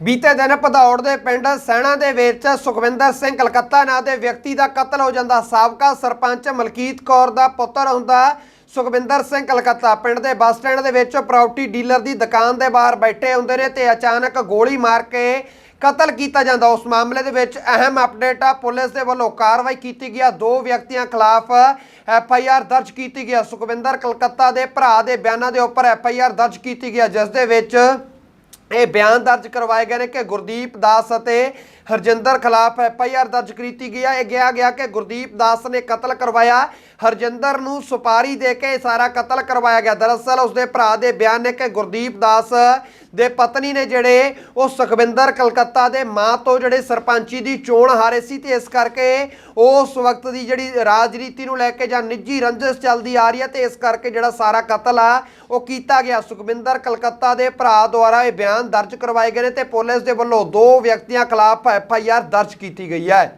ਬੀਤੇ ਦਿਨ ਭਦੌੜ ਦੇ ਪਿੰਡ ਸੈਣਾ ਦੇ ਵਿੱਚ ਸੁਖਵਿੰਦਰ ਸਿੰਘ ਕਲਕੱਤਾ ਨਾਂ ਦੇ ਵਿਅਕਤੀ ਦਾ ਕਤਲ ਹੋ ਜਾਂਦਾ। ਸਾਬਕਾ ਸਰਪੰਚ ਮਲਕੀਤ ਕੌਰ ਦਾ ਪੁੱਤਰ ਹੁੰਦਾ ਸੁਖਵਿੰਦਰ ਸਿੰਘ ਕਲਕੱਤਾ। ਪਿੰਡ ਦੇ ਬੱਸ ਸਟੈਂਡ ਦੇ ਵਿੱਚ ਪ੍ਰਾਪਰਟੀ ਡੀਲਰ ਦੀ ਦੁਕਾਨ ਦੇ ਬਾਹਰ ਬੈਠੇ ਹੁੰਦੇ ਨੇ ਤੇ ਅਚਾਨਕ ਗੋਲੀ ਮਾਰ ਕੇ ਕਤਲ ਕੀਤਾ ਜਾਂਦਾ। ਉਸ ਮਾਮਲੇ ਦੇ ਵਿੱਚ ਅਹਿਮ ਅਪਡੇਟ ਆ। ਪੁਲਿਸ ਦੇ ਵੱਲੋਂ ਕਾਰਵਾਈ ਕੀਤੀ ਗਿਆ ਦੋ ਵਿਅਕਤੀਆਂ ਖਿਲਾਫ ਐਫ ਆਈ ਆਰ ਦਰਜ ਕੀਤੀ ਗਿਆ ਸੁਖਵਿੰਦਰ ਕਲਕੱਤਾ ਦੇ ਭਰਾ ਦੇ ਬਿਆਨਾਂ ਦੇ ਉੱਪਰ ਐਫ ਆਈ ਆਰ ਦਰਜ ਕੀਤੀ ਗਿਆ ਜਿਸ ਦੇ ਵਿੱਚ ਇਹ ਬਿਆਨ ਦਰਜ ਕਰਵਾਏ ਗਏ ਨੇ ਕਿ ਗੁਰਦੀਪ ਦਾਸ ਅਤੇ ਹਰਜਿੰਦਰ ਖਿਲਾਫ ਐਫ ਆਈ ਆਰ ਦਰਜ ਕੀਤੀ ਗਈ ਹੈ ਇਹ ਗਿਆ ਗਿਆ ਕਿ ਗੁਰਦੀਪ ਦਾਸ ਨੇ ਕਤਲ ਕਰਵਾਇਆ। ਹਰਜਿੰਦਰ ਨੂੰ ਸੁਪਾਰੀ ਦੇ ਕੇ ਇਹ ਸਾਰਾ ਕਤਲ ਕਰਵਾਇਆ ਗਿਆ। ਦਰਅਸਲ ਉਸਦੇ ਭਰਾ ਦੇ ਬਿਆਨ ਨੇ ਕਿ ਗੁਰਦੀਪ ਦਾਸ ਦੇ ਪਤਨੀ ਨੇ ਜਿਹੜੇ ਉਹ ਸੁਖਵਿੰਦਰ ਕਲਕੱਤਾ ਦੇ ਮਾਂ ਤੋਂ ਜਿਹੜੇ ਸਰਪੰਚੀ ਦੀ ਚੋਣ ਹਾਰੇ ਸੀ ਤੇ ਇਸ ਕਰਕੇ ਉਸ ਵਕਤ ਦੀ ਜਿਹੜੀ ਰਾਜਨੀਤੀ ਨੂੰ ਲੈ ਕੇ ਜਾਂ ਨਿੱਜੀ ਰੰਜਿਸ਼ ਚੱਲਦੀ ਆ ਰਹੀ ਹੈ ਤੇ ਇਸ ਕਰਕੇ ਜਿਹੜਾ ਸਾਰਾ ਕਤਲ ਆ, ਉਹ ਕੀਤਾ ਗਿਆ। ਸੁਖਵਿੰਦਰ ਕਲਕੱਤਾ ਦੇ ਭਰਾ ਦੁਆਰਾ ਇਹ ਬਿਆਨ ਦਰਜ ਕਰਵਾਏ ਗਏ ਨੇ ਤੇ ਪੁਲਿਸ ਦੇ ਵੱਲੋਂ ਦੋ ਵਿਅਕਤੀਆਂ ਖਿਲਾਫ ਐਫ ਆਈ ਆਰ ਦਰਜ ਕੀਤੀ ਗਈ ਹੈ।